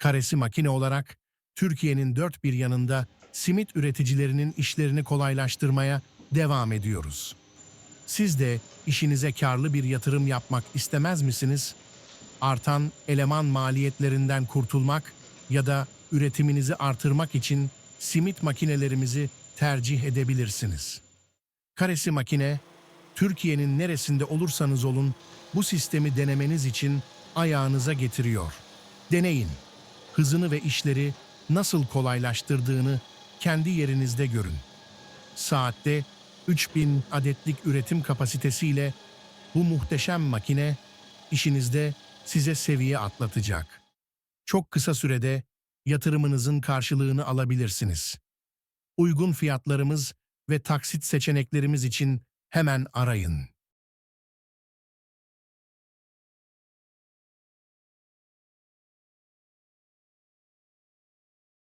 Karesi makine olarak Türkiye'nin dört bir yanında simit üreticilerinin işlerini kolaylaştırmaya devam ediyoruz. Siz de işinize karlı bir yatırım yapmak istemez misiniz? Artan eleman maliyetlerinden kurtulmak ya da üretiminizi artırmak için simit makinelerimizi tercih edebilirsiniz. Karesi makine, Türkiye'nin neresinde olursanız olun bu sistemi denemeniz için ayağınıza getiriyor. Deneyin. Hızını ve işleri nasıl kolaylaştırdığını kendi yerinizde görün. Saatte 3000 adetlik üretim kapasitesiyle bu muhteşem makine işinizde size seviye atlatacak. Çok kısa sürede yatırımınızın karşılığını alabilirsiniz. Uygun fiyatlarımız ve taksit seçeneklerimiz için hemen arayın.